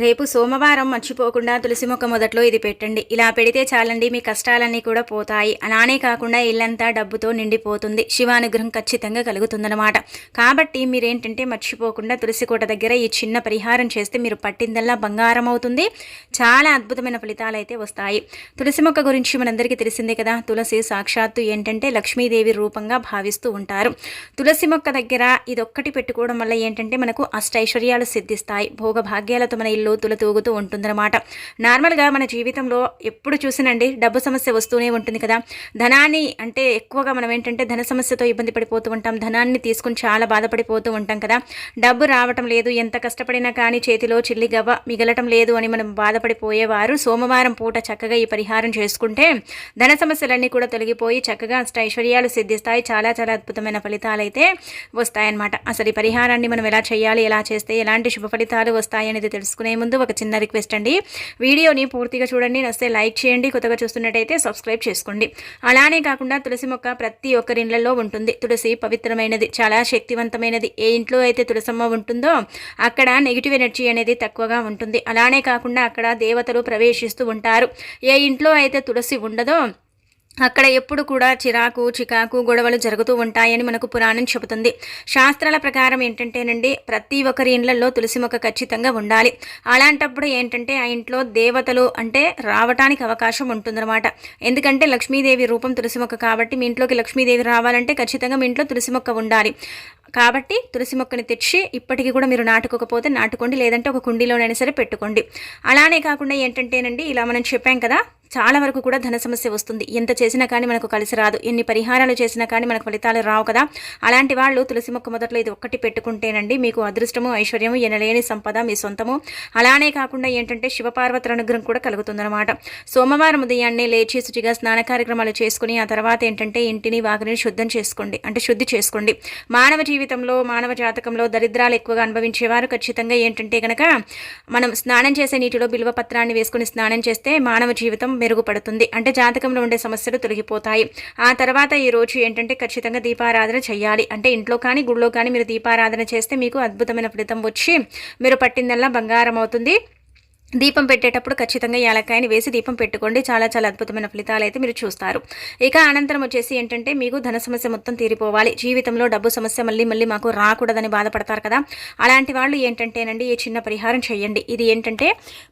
రేపు సోమవారం మర్చిపోకుండా తులసి మొక్క మొదట్లో ఇది పెట్టండి. ఇలా పెడితే చాలండి మీ కష్టాలన్నీ కూడా పోతాయి. అలానే కాకుండా ఇల్లంతా డబ్బుతో నిండిపోతుంది. శివానుగ్రహం ఖచ్చితంగా కలుగుతుందన్నమాట. కాబట్టి మీరేంటంటే మర్చిపోకుండా తులసి కోట దగ్గర ఈ చిన్న పరిహారం చేస్తే మీరు పట్టిందల్లా బంగారం అవుతుంది. చాలా అద్భుతమైన ఫలితాలు అయితే వస్తాయి. తులసి మొక్క గురించి మనందరికీ తెలిసిందే కదా. తులసి సాక్షాత్తు ఏంటంటే లక్ష్మీదేవి రూపంగా భావిస్తూ ఉంటారు. తులసి మొక్క దగ్గర ఇదొక్కటి పెట్టుకోవడం వల్ల ఏంటంటే మనకు అష్టైశ్వర్యాలు సిద్ధిస్తాయి. భోగభాగ్యాలతో మన ఇల్లు తులతూగుతూ ఉంటుందన్నమాట. నార్మల్గా మన జీవితంలో ఎప్పుడు చూసినండి డబ్బు సమస్య వస్తూనే ఉంటుంది కదా. ధనాన్ని అంటే ఎక్కువగా మనం ఏంటంటే ధన సమస్యతో ఇబ్బంది పడిపోతూ ఉంటాం. ధనాన్ని తీసుకుని చాలా బాధపడిపోతూ ఉంటాం కదా. డబ్బు రావటం లేదు. ఎంత కష్టపడినా కానీ చేతిలో చిల్లి గవ్వ మిగలటం లేదు అని మనం బాధపడిపోయేవారు. సోమవారం పూట చక్కగా ఈ పరిహారం చేసుకుంటే ధన సమస్యలన్నీ కూడా తొలగిపోయి చక్కగా అష్ట ఐశ్వర్యాలు సిద్ధిస్తాయి. చాలా చాలా అద్భుతమైన ఫలితాలు అయితే వస్తాయన్నమాట. అసలు ఈ పరిహారాన్ని మనం ఎలా చేయాలి ఎలా చేస్తే ఎలాంటి శుభ ఫలితాలు వస్తాయి అనేది తెలుసుకునే ముందు ఒక చిన్న రిక్వెస్ట్ అండి. వీడియోని పూర్తిగా చూడండి నస్తే లైక్ చేయండి కొత్తగా చూస్తున్నట్టయితే సబ్స్క్రైబ్ చేసుకోండి. అలానే కాకుండా తులసి మొక్క ప్రతి ఒక్కరిండ్లలో ఉంటుంది. తులసి పవిత్రమైనది చాలా శక్తివంతమైనది. ఏ ఇంట్లో అయితే తులసమ్మ ఉంటుందో అక్కడ నెగిటివ్ ఎనర్జీ అనేది తక్కువగా ఉంటుంది. అలానే కాకుండా అక్కడ దేవతలు ప్రవేశిస్తూ ఉంటారు. ఏ ఇంట్లో అయితే తులసి ఉండదో అక్కడ ఎప్పుడు కూడా చిరాకు చికాకు గొడవలు జరుగుతూ ఉంటాయని మనకు పురాణం చెబుతుంది. శాస్త్రాల ప్రకారం ఏంటంటేనండి ప్రతి ఒక్కరి ఇండ్లలో తులసి మొక్క ఖచ్చితంగా ఉండాలి. అలాంటప్పుడు ఏంటంటే ఆ ఇంట్లో దేవతలు అంటే రావటానికి అవకాశం ఉంటుందన్నమాట. ఎందుకంటే లక్ష్మీదేవి రూపం తులసి మొక్క కాబట్టి మీ ఇంట్లోకి లక్ష్మీదేవి రావాలంటే ఖచ్చితంగా మీ ఇంట్లో తులసి మొక్క ఉండాలి. కాబట్టి తులసి మొక్కని తెచ్చి ఇప్పటికీ కూడా మీరు నాటుకోకపోతే నాటుకోండి లేదంటే ఒక కుండీలోనైనా సరే పెట్టుకోండి. అలానే కాకుండా ఏంటంటేనండి ఇలా మనం చెప్పాం కదా చాలా వరకు కూడా ధన సమస్య వస్తుంది. ఎంత చేసినా కానీ మనకు కలిసి రాదు. ఎన్ని పరిహారాలు చేసినా కానీ మనకు ఫలితాలు రావు కదా. అలాంటి వాళ్ళు తులసి మొక్క మొదట్లో ఇది ఒక్కటి పెట్టుకుంటేనండి మీకు అదృష్టము ఐశ్వర్యము ఎనలేని సంపద మీ సొంతము. అలానే కాకుండా ఏంటంటే శివపార్వతుల అనుగ్రహం కూడా కలుగుతుందన్నమాట. సోమవారం ఉదయాన్నే లేచి శుచిగా స్నాన కార్యక్రమాలు చేసుకుని ఆ తర్వాత ఏంటంటే ఇంటిని వాకిని శుద్ధం చేసుకోండి. అంటే శుద్ధి చేసుకోండి. మానవ జీవితంలో మానవ జాతకంలో దరిద్రాలు ఎక్కువగా అనుభవించేవారు ఖచ్చితంగా ఏంటంటే కనుక మనం స్నానం చేసే నీటిలో బిల్వ పత్రాన్ని వేసుకుని స్నానం చేస్తే మానవ జీవితం మెరుగుపడుతుంది. అంటే జాతకంలో ఉండే సమస్యలు తొలగిపోతాయి. ఆ తర్వాత ఈ రోజు ఏంటంటే ఖచ్చితంగా దీపారాధన చేయాలి అంటే ఇంట్లో కానీ గుళ్ళో కానీ మీరు దీపారాధన చేస్తే మీకు అద్భుతమైన ఫలితం వచ్చి మీరు పట్టిందల్లా బంగారం అవుతుంది. దీపం పెట్టేటప్పుడు ఖచ్చితంగా యాలక్కాయని వేసి దీపం పెట్టుకోండి. చాలా చాలా అద్భుతమైన ఫలితాలు అయితే మీరు చూస్తారు. ఇక అనంతరం వచ్చేసి ఏంటంటే మీకు ధన సమస్య మొత్తం తీరిపోవాలి. జీవితంలో డబ్బు సమస్య మళ్ళీ మళ్ళీ మాకు రాకూడదని బాధపడతారు కదా. అలాంటి వాళ్ళు ఏంటంటేనండి ఈ చిన్న పరిహారం చేయండి. ఇది ఏంటంటే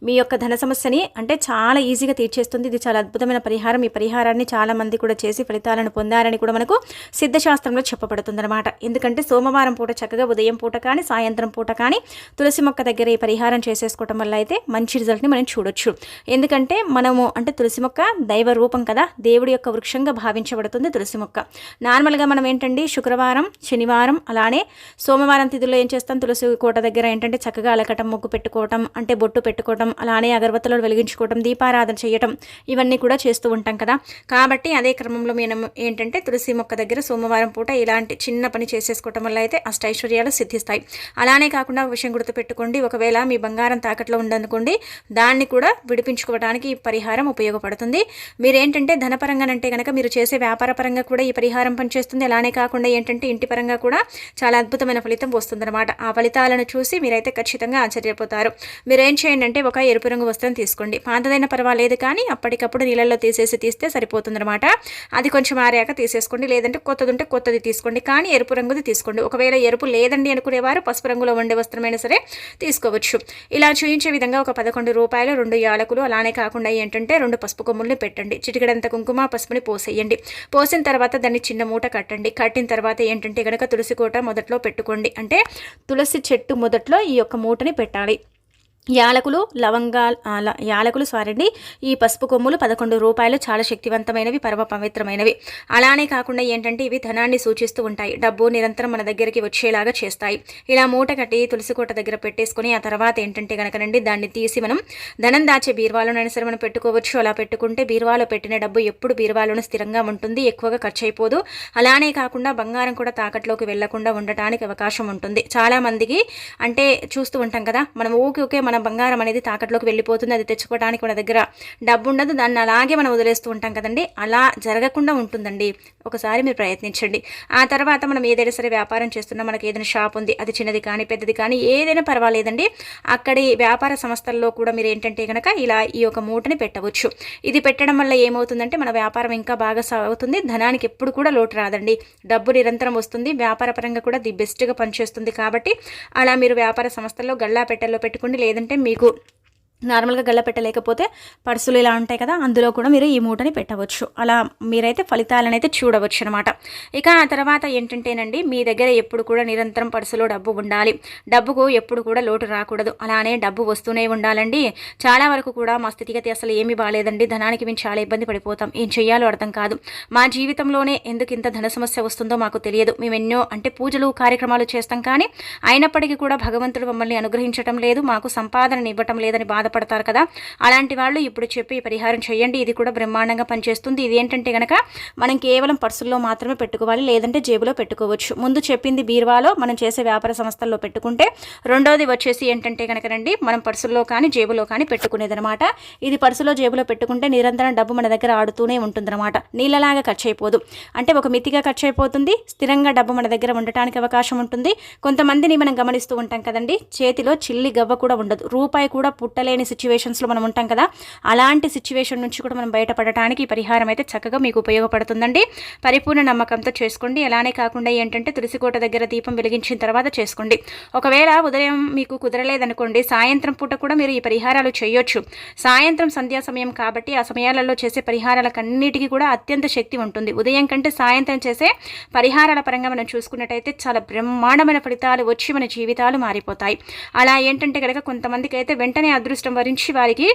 మీ యొక్క ధన సమస్యని అంటే చాలా ఈజీగా తీర్చేస్తుంది. ఇది చాలా అద్భుతమైన పరిహారం. ఈ పరిహారాన్ని చాలా మంది కూడా చేసి ఫలితాలను పొందారని కూడా మనకు సిద్ధశాస్త్రంలో చెప్పబడుతుందన్నమాట. ఎందుకంటే సోమవారం పూట చక్కగా ఉదయం పూట కానీ సాయంత్రం పూట కానీ తులసి మొక్క దగ్గర ఈ పరిహారం చేసేసుకోవటం వల్ల అయితే మంచి మంచి రిజల్ట్ని మనం చూడొచ్చు. ఎందుకంటే మనము అంటే తులసి మొక్క దైవ రూపం కదా దేవుడి యొక్క వృక్షంగా భావించబడుతుంది తులసి మొక్క. నార్మల్గా మనం ఏంటండి శుక్రవారం శనివారం అలానే సోమవారం తిథుల్లో ఏం చేస్తాం? తులసి కోట దగ్గర ఏంటంటే చక్కగా అలకటం ముగ్గు పెట్టుకోవటం అంటే బొట్టు పెట్టుకోవటం అలానే అగరబత్తులు వెలిగించుకోవటం దీపారాధన చేయటం ఇవన్నీ కూడా చేస్తూ ఉంటాం కదా. కాబట్టి అదే క్రమంలో మేము ఏంటంటే తులసి మొక్క దగ్గర సోమవారం పూట ఇలాంటి చిన్న పని చేసేసుకోవటం వల్ల అయితే అష్టైశ్వర్యాలు సిద్ధిస్తాయి. అలానే కాకుండా విషయం గుర్తుపెట్టుకోండి ఒకవేళ మీ బంగారం తాకట్లో ఉందనుకోండి దాన్ని కూడా విడిపించుకోవడానికి ఈ పరిహారం ఉపయోగపడుతుంది. మీరేంటంటే ధనపరంగానంటే కనుక మీరు చేసే వ్యాపార పరంగా కూడా ఈ పరిహారం పనిచేస్తుంది. అలానే కాకుండా ఏంటంటే ఇంటి పరంగా కూడా చాలా అద్భుతమైన ఫలితం వస్తుందన్నమాట. ఆ ఫలితాలను చూసి మీరైతే ఖచ్చితంగా ఆశ్చర్యపోతారు. మీరు ఏం చేయండి అంటే ఒక ఎరుపు రంగు వస్త్రం తీసుకోండి. పాతదైన పర్వాలేదు కానీ అప్పటికప్పుడు నీళ్ళల్లో తీసేసి తీస్తే సరిపోతుందన్నమాట. అది కొంచెం ఆరాక తీసేసుకోండి. లేదంటే కొత్తది ఉంటే కొత్తది తీసుకోండి. కానీ ఎరుపు రంగుది తీసుకోండి. ఒకవేళ ఎరుపు లేదండి అనుకునేవారు పసుపు రంగులో ఉండే వస్త్రమైనా సరే తీసుకోవచ్చు. ఇలా చూయించే విధంగా ఒక పదకొండు రూపాయలు రెండు యాలకులు. అలానే కాకుండా ఏంటంటే రెండు పసుపు కొమ్ముల్ని పెట్టండి. చిటికడంత కుంకుమ పసుపుని పోసేయండి. పోసిన తర్వాత దాన్ని చిన్న మూట కట్టండి. కట్టిన తర్వాత ఏంటంటే గనక తులసి కోట మొదట్లో పెట్టుకోండి. అంటే తులసి చెట్టు మొదట్లో ఈ యొక్క మూటని పెట్టాలి. యాలకులు లవంగాలు యాలకులు సారండి ఈ పసుపు కొమ్ములు పదకొండు రూపాయలు చాలా శక్తివంతమైనవి పరమ పవిత్రమైనవి. అలానే కాకుండా ఏంటంటే ఇవి ధనాన్ని సూచిస్తూ ఉంటాయి. డబ్బు నిరంతరం మన దగ్గరికి వచ్చేలాగా చేస్తాయి. ఇలా మూట కట్టి తులసి కోట దగ్గర పెట్టేసుకుని ఆ తర్వాత ఏంటంటే కనుకనండి దాన్ని తీసి మనం ధనం దాచే బీరువాలోనైనా సరే మనం పెట్టుకోవచ్చు. అలా పెట్టుకుంటే బీరువాలో పెట్టిన డబ్బు ఎప్పుడు బీరువాలోనే స్థిరంగా ఉంటుంది ఎక్కువగా ఖర్చు అయిపోదు అలానే కాకుండా బంగారం కూడా తాకట్లోకి వెళ్ళకుండా ఉండటానికి అవకాశం ఉంటుంది. చాలా మందికి అంటే చూస్తూ ఉంటాం కదా మనం ఊకే ఊకే మనం బంగారం అనేది తాకట్లోకి వెళ్ళిపోతుంది. అది తెచ్చుకోవడానికి మన దగ్గర డబ్బు ఉండదు దాన్ని అలాగే మనం వదిలేస్తూ ఉంటాం కదండి. అలా జరగకుండా ఉంటుందండి. ఒకసారి మీరు ప్రయత్నించండి. ఆ తర్వాత మనం ఏదైనా సరే వ్యాపారం చేస్తున్నా మనకి ఏదైనా షాప్ ఉంది అది చిన్నది కానీ పెద్దది కానీ ఏదైనా పర్వాలేదండి. అక్కడి వ్యాపార సంస్థల్లో కూడా మీరు ఏంటంటే కనుక ఇలా ఈ యొక్క మూటని పెట్టవచ్చు. ఇది పెట్టడం వల్ల ఏమవుతుందంటే మన వ్యాపారం ఇంకా బాగా సాగుతుంది. ధనానికి ఎప్పుడు కూడా లోటు రాదండి. డబ్బు నిరంతరం వస్తుంది. వ్యాపార పరంగా కూడా ది బెస్ట్గా పనిచేస్తుంది కాబట్టి అలా మీరు వ్యాపార సంస్థల్లో గల్లా పెట్టెల్లో పెట్టుకుని లేదంటే లేదంటే మీకు నార్మల్గా గల్ల పెట్టలేకపోతే పర్సులు ఇలా ఉంటాయి కదా అందులో కూడా మీరు ఈ మూటని పెట్టవచ్చు. అలా మీరైతే ఫలితాలను అయితే చూడవచ్చు అనమాట ఇక ఆ తర్వాత ఏంటంటేనండి మీ దగ్గర ఎప్పుడు కూడా నిరంతరం పర్సులో డబ్బు ఉండాలి. డబ్బుకు ఎప్పుడు కూడా లోటు రాకూడదు. అలానే డబ్బు వస్తూనే ఉండాలండి. చాలా వరకు కూడా మా స్థితిగతి అసలు ఏమీ బాగాలేదండి. ధనానికి మేము చాలా ఇబ్బంది పడిపోతాం. ఏం చేయాలో అర్థం కాదు. మా జీవితంలోనే ఎందుకు ఇంత ధన సమస్య వస్తుందో మాకు తెలియదు. మేము ఎన్నో అంటే పూజలు కార్యక్రమాలు చేస్తాం కానీ అయినప్పటికీ కూడా భగవంతుడు మమ్మల్ని అనుగ్రహించడం లేదు. మాకు సంపాదన ఇవ్వటం లేదని బాధ బాధపడతారు కదా. అలాంటి వాళ్ళు ఇప్పుడు చెప్పి పరిహారం చేయండి. ఇది కూడా బ్రహ్మాండంగా పనిచేస్తుంది. ఇది ఏంటంటే కనుక మనం కేవలం పర్సుల్లో మాత్రమే పెట్టుకోవాలి. లేదంటే జేబులో పెట్టుకోవచ్చు. ముందు చెప్పింది బీరువాలో మనం చేసే వ్యాపార సంస్థల్లో పెట్టుకుంటే రెండోది వచ్చేసి ఏంటంటే కనుక రండి మనం పర్సుల్లో కానీ జేబులో కానీ పెట్టుకునేదనమాట. ఇది పర్సులో జేబులో పెట్టుకుంటే నిరంతరం డబ్బు మన దగ్గర ఆడుతూనే ఉంటుందన్నమాట నీళ్ళలాగా ఖర్చు అయిపోదు అంటే ఒక మితిగా ఖర్చు అయిపోతుంది స్థిరంగా డబ్బు మన దగ్గర ఉండటానికి అవకాశం ఉంటుంది. కొంతమందిని మనం గమనిస్తూ ఉంటాం కదండి. చేతిలో చిల్లి గవ్వ కూడా ఉండదు. రూపాయి కూడా పుట్టలేని లేని సిచ్యువేషన్స్లో మనం ఉంటాం కదా అలాంటి సిచ్యువేషన్ నుంచి కూడా మనం బయటపడటానికి ఈ పరిహారం అయితే చక్కగా మీకు ఉపయోగపడుతుందండి. పరిపూర్ణ నమ్మకంతో చేసుకోండి. అలానే కాకుండా ఏంటంటే తులసికోట దగ్గర దీపం వెలిగించిన తర్వాత చేసుకోండి. ఒకవేళ ఉదయం మీకు కుదరలేదనుకోండి సాయంత్రం పూట కూడా మీరు ఈ పరిహారాలు చేయొచ్చు. సాయంత్రం సంధ్యా సమయం కాబట్టి ఆ సమయాలలో చేసే పరిహారాలకన్నిటికీ కూడా అత్యంత శక్తి ఉంటుంది. ఉదయం కంటే సాయంత్రం చేసే పరిహారాల పరంగా మనం చూసుకున్నట్టయితే చాలా బ్రహ్మాండమైన ఫలితాలు వచ్చి మన జీవితాలు మారిపోతాయి. అలా ఏంటంటే కనుక కొంతమందికి అయితే వెంటనే అదృష్టం వరించి వారికి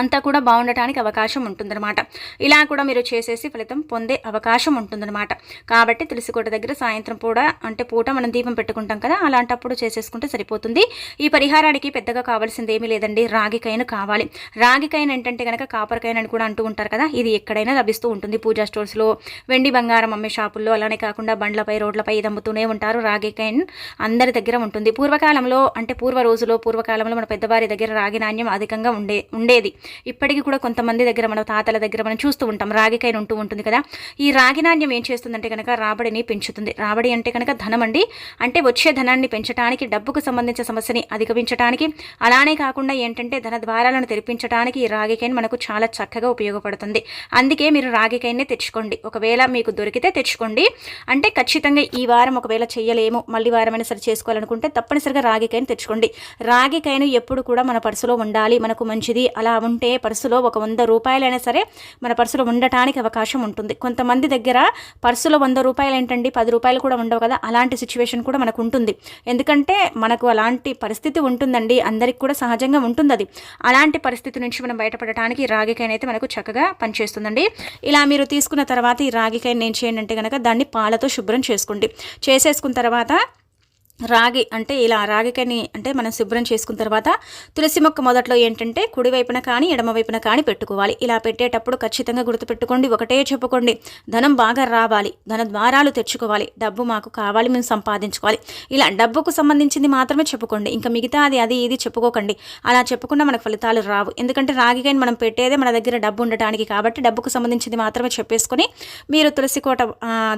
అంతా కూడా బాగుండటానికి అవకాశం ఉంటుందన్నమాట. ఇలా కూడా మీరు చేసేసి ఫలితం పొందే అవకాశం ఉంటుందన్నమాట. కాబట్టి తులసికోట దగ్గర సాయంత్రం పూట అంటే పూట మనం దీపం పెట్టుకుంటాం కదా అలాంటప్పుడు చేసేసుకుంటే సరిపోతుంది. ఈ పరిహారానికి పెద్దగా కావాల్సింది ఏమీ లేదండి రాగికైన కావాలి. రాగికైన ఏంటంటే కనుక కాపర్కైన అని కూడా అంటూ ఉంటారు కదా ఇది ఎక్కడైనా లభిస్తూ ఉంటుంది పూజా స్టోర్స్లో వెండి బంగారం అమ్మే షాపుల్లో అలానే కాకుండా బండ్లపై రోడ్లపై ఇది అమ్ముతూనే ఉంటారు రాగికైన్ అందరి దగ్గర ఉంటుంది. పూర్వకాలంలో అంటే పూర్వ రోజులో పూర్వకాలంలో మన పెద్దవారి దగ్గర రాగి నాణ్యం అధికంగా ఉండే ఉండేది. ఇప్పటికీ కూడా కొంతమంది దగ్గర మన తాతల దగ్గర మనం చూస్తూ ఉంటాం రాగికైన ఉంటూ ఉంటుంది కదా. ఈ రాగి నాణ్యం ఏం చేస్తుందంటే కనుక రాబడిని పెంచుతుంది. రాబడి అంటే కనుక ధనం అండి అంటే వచ్చే ధనాన్ని పెంచడానికి డబ్బుకు సంబంధించిన సమస్యని అధిగమించడానికి అలానే కాకుండా ఏంటంటే ధన ద్వారాలను తెరిపించడానికి ఈ రాగికైన్ మనకు చాలా చక్కగా ఉపయోగపడుతుంది. అందుకే మీరు రాగికైన్నే తెచ్చుకోండి. ఒకవేళ మీకు దొరికితే తెచ్చుకోండి. అంటే ఖచ్చితంగా ఈ వారం ఒకవేళ చేయలేము మళ్ళీ వారమైనా సరే చేసుకోవాలనుకుంటే తప్పనిసరిగా రాగికైన తెచ్చుకోండి. రాగికైన ఎప్పుడు కూడా మన పర్సులో ఉండాలి మనకు మంచిది అలా ఉంటే పర్సులో ఒక వంద రూపాయలైనా సరే మన పర్సులో ఉండటానికి అవకాశం ఉంటుంది. కొంతమంది దగ్గర పర్సులో వంద రూపాయలు ఏంటండి పది రూపాయలు కూడా ఉండవు కదా? అలాంటి సిచ్యువేషన్ కూడా మనకు ఉంటుంది. ఎందుకంటే మనకు అలాంటి పరిస్థితి ఉంటుందండి. అందరికి కూడా సహజంగా ఉంటుంది అది అలాంటి పరిస్థితి నుంచి మనం బయటపడటానికి రాగికాయన అయితే మనకు చక్కగా పనిచేస్తుందండి. ఇలా మీరు తీసుకున్న తర్వాత ఈ రాగికాయని ఏం చేయండి అంటే కనుక దాన్ని పాలతో శుభ్రం చేసుకోండి. చేసేసుకున్న తర్వాత రాగి అంటే ఇలా రాగికని అంటే మనం శుభ్రం చేసుకున్న తర్వాత తులసి మొక్క మొదట్లో ఏంటంటే కుడివైపున కానీ ఎడమవైపున కానీ పెట్టుకోవాలి. ఇలా పెట్టేటప్పుడు ఖచ్చితంగా గుర్తుపెట్టుకోండి. ఒకటే చెప్పుకోండి. ధనం బాగా రావాలి. ధన ద్వారాలు తెచ్చుకోవాలి. డబ్బు మాకు కావాలి మేము సంపాదించుకోవాలి. ఇలా డబ్బుకు సంబంధించింది మాత్రమే చెప్పుకోండి. ఇంకా మిగతా అది అది ఇది చెప్పుకోకండి. అలా చెప్పకుండా మనకు ఫలితాలు రావు. ఎందుకంటే రాగికని మనం పెట్టేదే మన దగ్గర డబ్బు ఉండటానికి కాబట్టి డబ్బుకు సంబంధించింది మాత్రమే చెప్పేసుకొని మీరు తులసి కోట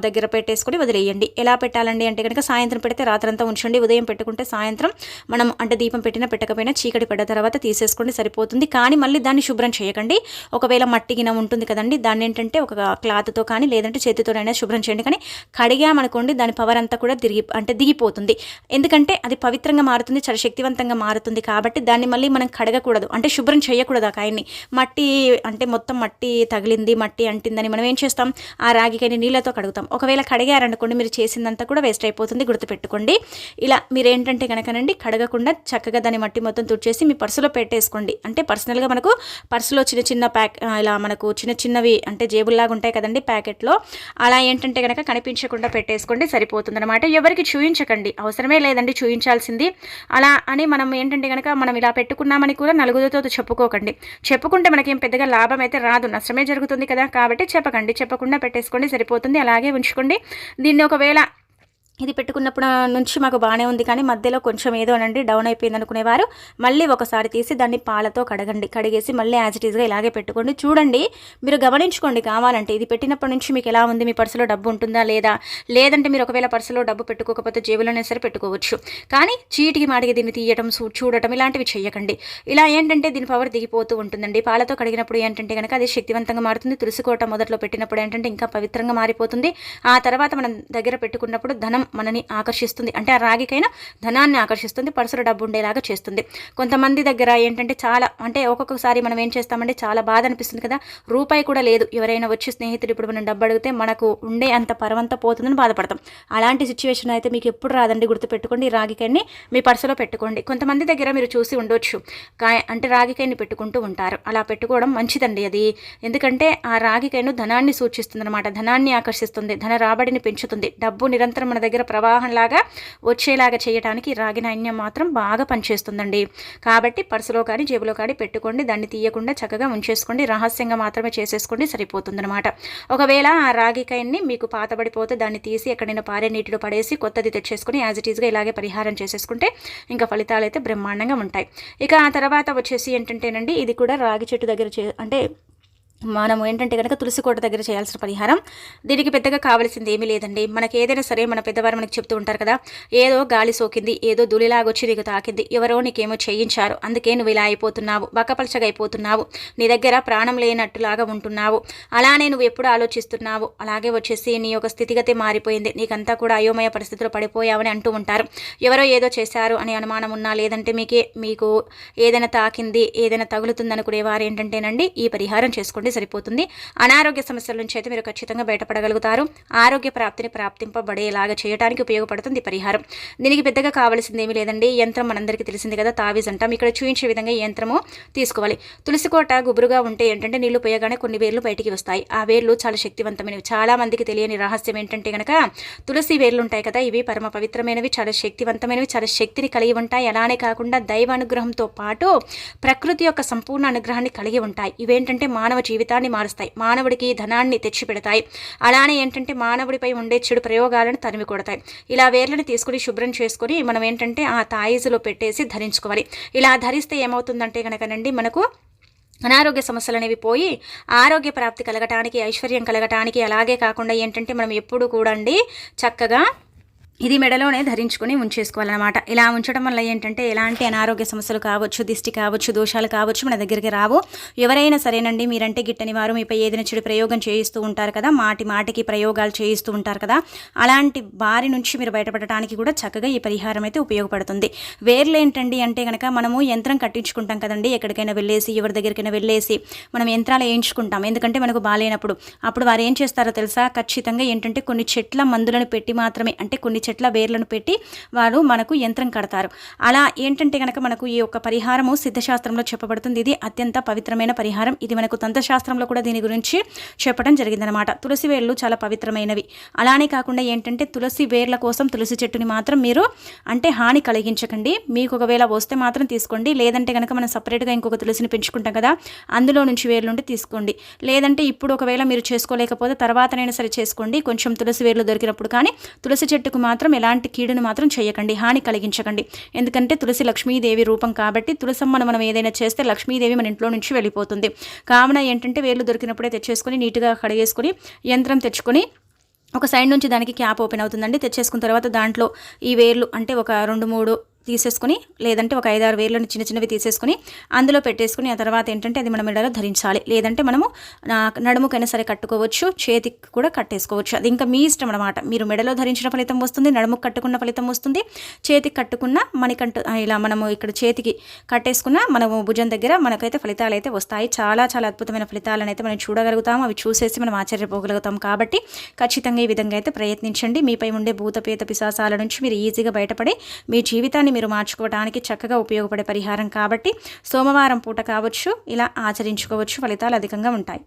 దగ్గర పెట్టేసుకొని వదిలేయండి. ఎలా పెట్టాలండి అంటే కనుక సాయంత్రం పెడితే రాత్రంతా ఉంచండి. ఉదయం పెట్టుకుంటే సాయంత్రం మనం అంటే దీపం పెట్టినా పెట్టకపోయినా చీకటి పడ్డ తర్వాత తీసేసుకోండి సరిపోతుంది. కానీ మళ్ళీ దాన్ని శుభ్రం చేయకండి. ఒకవేళ మట్టి గిన ఉంటుంది కదండి దాన్ని ఏంటంటే ఒక క్లాత్తో కానీ లేదంటే చేతితోనైనా శుభ్రం చేయండి. కానీ కడిగామనుకోండి దాని పవర్ అంతా కూడా తిరిగి అంటే దిగిపోతుంది. ఎందుకంటే అది పవిత్రంగా మారుతుంది చాలా శక్తివంతంగా మారుతుంది కాబట్టి దాన్ని మళ్ళీ మనం కడగకూడదు. అంటే శుభ్రం చేయకూడదు ఆ కాయన్ని మట్టి అంటే మొత్తం మట్టి తగిలింది మట్టి అంటిందని మనం ఏం చేస్తాం? ఆ రాగికాయని నీళ్ళతో కడుగుతాం. ఒకవేళ కడిగారనుకోండి మీరు చేసిందంతా కూడా వేస్ట్ అయిపోతుంది గుర్తుపెట్టుకోండి. ఇలా మీరు ఏంటంటే కనుకనండి కడగకుండా చక్కగా దాన్ని మట్టి మొత్తం తుడిచేసి మీ పర్సులో పెట్టేసుకోండి. అంటే పర్సనల్గా మనకు పర్సులో చిన్న చిన్న ప్యాక్ ఇలా మనకు చిన్న చిన్నవి అంటే జేబుల్లాగా ఉంటాయి కదండి ప్యాకెట్లో. అలా ఏంటంటే కనుక కనిపించకుండా పెట్టేసుకోండి సరిపోతుందనమాట ఎవరికి చూయించకండి అవసరమే లేదండి చూయించాల్సింది. అలా అని మనం ఏంటంటే కనుక మనం ఇలా పెట్టుకున్నామని కూడా నలుగురితో చెప్పుకోకండి. చెప్పుకుంటే మనకేం పెద్దగా లాభం అయితే రాదు నష్టమే జరుగుతుంది కదా. కాబట్టి చెప్పకండి చెప్పకుండా పెట్టేసుకోండి సరిపోతుంది. అలాగే ఉంచుకోండి. దీన్ని ఒకవేళ ఇది పెట్టుకున్నప్పుడు నుంచి మాకు బాగానే ఉంది కానీ మధ్యలో కొంచెం ఏదో అనండి డౌన్ అయిపోయింది అనుకునేవారు. మళ్ళీ ఒకసారి తీసి దాన్ని పాలతో కడగండి కడిగేసి మళ్ళీ యాజ్ ఇట్ ఈస్గా ఇలాగే పెట్టుకోండి. చూడండి మీరు గమనించుకోండి కావాలంటే ఇది పెట్టినప్పటి నుంచి మీకు ఎలా ఉంది మీ పర్సులో డబ్బు ఉంటుందా లేదా? లేదంటే మీరు ఒకవేళ పర్సులో డబ్బు పెట్టుకోకపోతే జేబులోనే సరే పెట్టుకోవచ్చు. కానీ చీటికి మాటికి దీన్ని తీయటం చూడటం ఇలాంటివి చేయకండి ఇలా ఏంటంటే దీని పవర్ దిగిపోతూ ఉంటుందండి. పాలతో కడిగినప్పుడు ఏంటంటే కనుక అది శక్తివంతంగా మారుతుంది. తులసి కోట మొదట్లో పెట్టినప్పుడు ఏంటంటే ఇంకా పవిత్రంగా మారిపోతుంది. ఆ తర్వాత మనం దగ్గర పెట్టుకున్నప్పుడు ధనం మనని ఆకర్షిస్తుంది. అంటే ఆ రాగికైనా ధనాన్ని ఆకర్షిస్తుంది పర్సులో డబ్బు ఉండేలాగా చేస్తుంది. కొంతమంది దగ్గర ఏంటంటే చాలా అంటే ఒక్కొక్కసారి మనం ఏం చేస్తామంటే చాలా బాధ అనిపిస్తుంది కదా రూపాయి కూడా లేదు. ఎవరైనా వచ్చి స్నేహితుడు ఇప్పుడు మనం డబ్బు అడిగితే మనకు ఉండే అంత పరమంతా పోతుందని బాధపడతాం. అలాంటి సిచ్యువేషన్ అయితే మీకు ఎప్పుడు రాదండి గుర్తుపెట్టుకోండి. రాగికాయని మీ పర్సులో పెట్టుకోండి. కొంతమంది దగ్గర మీరు చూసి ఉండొచ్చు. కాయ అంటే రాగికాయని పెట్టుకుంటూ ఉంటారు. అలా పెట్టుకోవడం మంచిదండి అది. ఎందుకంటే ఆ రాగికాయను ధనాన్ని సూచిస్తుంది అనమాట ధనాన్ని ఆకర్షిస్తుంది ధన రాబడిని పెంచుతుంది. డబ్బు నిరంతరం మన దగ్గర దగ్గర ప్రవాహంలాగా వచ్చేలాగా చేయడానికి రాగి నాణ్యం మాత్రం బాగా పనిచేస్తుందండి. కాబట్టి పర్సులో కానీ జేబులో కానీ పెట్టుకోండి. దాన్ని తీయకుండా చక్కగా ఉంచేసుకోండి. రహస్యంగా మాత్రమే చేసేసుకోండి. సరిపోతుందనమాట ఒకవేళ ఆ రాగి కాయన్ని మీకు పాతబడిపోతే దాన్ని తీసి ఎక్కడైనా పారే నీటిలో పడేసి కొత్తది తెచ్చేసుకుని యాజ్ ఇట్ ఈస్గా ఇలాగే పరిహారం చేసేసుకుంటే ఇంకా ఫలితాలు అయితే బ్రహ్మాండంగా ఉంటాయి. ఇక ఆ తర్వాత వచ్చేసి ఏంటంటేనండి ఇది కూడా రాగి చెట్టు దగ్గర చే అంటే మనం ఏంటంటే కనుక తులసి కోట దగ్గర చేయాల్సిన పరిహారం. దీనికి పెద్దగా కావాల్సింది ఏమీ లేదండి. మనకి ఏదైనా సరే మన పెద్దవారు మనకి చెప్తూ ఉంటారు కదా ఏదో గాలి సోకింది ఏదో దులిలాగొచ్చి నీకు తాకింది ఎవరో నీకేమో చేయించారు అందుకే నువ్వు ఇలా అయిపోతున్నావు బకపలచగైపోతున్నావు అయిపోతున్నావు నీ దగ్గర ప్రాణం లేనట్టులాగా ఉంటున్నావు అలానే నువ్వు ఎప్పుడు ఆలోచిస్తున్నావు అలాగే వచ్చేసి నీ యొక్క స్థితిగతి మారిపోయింది నీకంతా కూడా అయోమయ పరిస్థితిలో పడిపోయావని అంటూ ఉంటారు. ఎవరో ఏదో చేశారు అనే అనుమానం ఉన్నా లేదంటే మీకే మీకు ఏదైనా తాకింది ఏదైనా తగులుతుందనుకునే వారు ఏంటంటేనండి ఈ పరిహారం చేసుకోండి. సరిపోతుంది. అనారోగ్య సమస్యల నుంచి అయితే మీరు ఖచ్చితంగా బయటపడగలుగుతారు. ఆరోగ్య ప్రాప్తిని ప్రాప్తింపబడేలాగా చేయడానికి ఉపయోగపడుతుంది పరిహారం. దీనికి పెద్దగా కావాల్సింది ఏమీ లేదండి. యంత్రం మనందరికీ తెలిసింది కదా తావీజ్ అంటాం. ఇక్కడ చూపించే విధంగా యంత్రము తీసుకోవాలి. తులసి కోట గుబురుగా ఉంటే ఏంటంటే నీళ్ళు పోయగానే కొన్ని వేర్లు బయటికి వస్తాయి. ఆ వేర్లు చాలా శక్తివంతమైనవి. చాలా మందికి తెలియని రహస్యం ఏంటంటే కనుక తులసి వేర్లు ఉంటాయి కదా ఇవి పరమ పవిత్రమైనవి చాలా శక్తివంతమైనవి చాలా శక్తిని కలిగి ఉంటాయి. అలానే కాకుండా దైవ అనుగ్రహంతో పాటు ప్రకృతి యొక్క సంపూర్ణ అనుగ్రహాన్ని కలిగి ఉంటాయి. ఇవేంటంటే మానవ జీవితం జీవితాన్ని మారుస్తాయి. మానవుడికి ధనాన్ని తెచ్చిపెడతాయి. అలానే ఏంటంటే మానవుడిపై ఉండే చెడు ప్రయోగాలను తరిమి కొడతాయి. ఇలా వేర్లను తీసుకుని శుభ్రం చేసుకుని మనం ఏంటంటే ఆ తాయిజులో పెట్టేసి ధరించుకోవాలి. ఇలా ధరిస్తే ఏమవుతుందంటే కనుకనండి మనకు అనారోగ్య సమస్యలు అనేవి పోయి ఆరోగ్య ప్రాప్తి కలగటానికి ఐశ్వర్యం కలగటానికి అలాగే కాకుండా ఏంటంటే మనం ఎప్పుడు కూడా చక్కగా ఇది మెడలోనే ధరించుకొని ఉంచేసుకోవాలన్నమాట. ఇలా ఉంచడం వల్ల ఏంటంటే ఎలాంటి అనారోగ్య సమస్యలు కావచ్చు దిష్టి కావచ్చు దోషాలు కావచ్చు మన దగ్గరికి రావు. ఎవరైనా సరేనండి మీరంటే గిట్టని వారు మీపై ఏదైనా చెడు ప్రయోగం చేయిస్తూ ఉంటారు కదా మాటి మాటికి ప్రయోగాలు చేయిస్తూ ఉంటారు కదా అలాంటి బారి నుంచి మీరు బయటపడటానికి కూడా చక్కగా ఈ పరిహారం అయితే ఉపయోగపడుతుంది. వేర్లు ఏంటండి అంటే కనుక మనము యంత్రం కట్టించుకుంటాం కదండి ఎక్కడికైనా వెళ్ళేసి ఎవరి దగ్గరికైనా వెళ్ళేసి మనం యంత్రాలు వేయించుకుంటాం. ఎందుకంటే మనకు బాగాలేనప్పుడు అప్పుడు వారు ఏం చేస్తారో తెలుసా? ఖచ్చితంగా ఏంటంటే కొన్ని చెట్ల మందులను పెట్టి మాత్రమే అంటే కొన్ని చెట్ల వేర్లను పెట్టి వారు మనకు యంత్రం కడతారు. అలా ఏంటంటే కనుక మనకు ఈ యొక్క పరిహారము సిద్ధశాస్త్రంలో చెప్పబడుతుంది. ఇది అత్యంత పవిత్రమైన పరిహారం. ఇది మనకు తంత్రశాస్త్రంలో కూడా దీని గురించి చెప్పడం జరిగిందనమాట తులసి వేర్లు చాలా పవిత్రమైనవి. అలానే కాకుండా ఏంటంటే తులసి వేర్ల కోసం తులసి చెట్టుని మాత్రం మీరు అంటే హాని కలిగించకండి. మీకు ఒకవేళ వస్తే మాత్రం తీసుకోండి. లేదంటే కనుక మనం సపరేట్గా ఇంకొక తులసిని పెంచుకుంటాం కదా అందులో నుంచి వేర్లుంటే తీసుకోండి. లేదంటే ఇప్పుడు ఒకవేళ మీరు చేసుకోలేకపోతే తర్వాతనైనా సరే చేసుకోండి. కొంచెం తులసి వేర్లు దొరికినప్పుడు కానీ తులసి చెట్టుకు మాత్రం మాత్రం ఎలాంటి కీడును మాత్రం చేయకండి హాని కలిగించకండి. ఎందుకంటే తులసి లక్ష్మీదేవి రూపం కాబట్టి తులసమ్మను మనం ఏదైనా చేస్తే లక్ష్మీదేవి మన ఇంట్లో నుంచి వెళ్ళిపోతుంది. కావున ఏంటంటే వేర్లు దొరికినప్పుడే తెచ్చేసుకొని నీట్గా కడిగేసుకొని యంత్రం తెచ్చుకొని ఒక సైడ్ నుంచి దానికి క్యాప్ ఓపెన్ అవుతుందండి. తెచ్చేసుకున్న తర్వాత దాంట్లో ఈ వేర్లు అంటే ఒక రెండు మూడు తీసేసుకుని లేదంటే ఒక ఐదారు వేర్లను చిన్న చిన్నవి తీసేసుకుని అందులో పెట్టేసుకుని ఆ తర్వాత ఏంటంటే అది మనం మెడలో ధరించాలి. లేదంటే మనము నడుముకైనా సరే కట్టుకోవచ్చు చేతికి కూడా కట్టేసుకోవచ్చు. అది ఇంకా మీ ఇష్టం అనమాట మీరు మెడలో ధరించిన ఫలితం వస్తుంది నడుముకు కట్టుకున్న ఫలితం వస్తుంది. చేతికి కట్టుకున్న మనకంటూ ఇలా మనము ఇక్కడ చేతికి కట్టేసుకున్న మనము భుజం దగ్గర మనకైతే ఫలితాలు అయితే వస్తాయి. చాలా చాలా అద్భుతమైన ఫలితాలను అయితే మనం చూడగలుగుతాము అవి చూసేసి మనం ఆశ్చర్యపోగలుగుతాం కాబట్టి ఖచ్చితంగా ఈ విధంగా అయితే ప్రయత్నించండి. మీపై ఉండే భూతపేత పిశాసాల నుంచి మీరు ఈజీగా బయటపడి మీ జీవితాన్ని మీరు మార్చుకోవడానికి చక్కగా ఉపయోగపడే పరిహారం కాబట్టి సోమవారం పూట కావచ్చు ఇలా ఆచరించుకోవచ్చు ఫలితాలు అధికంగా ఉంటాయి.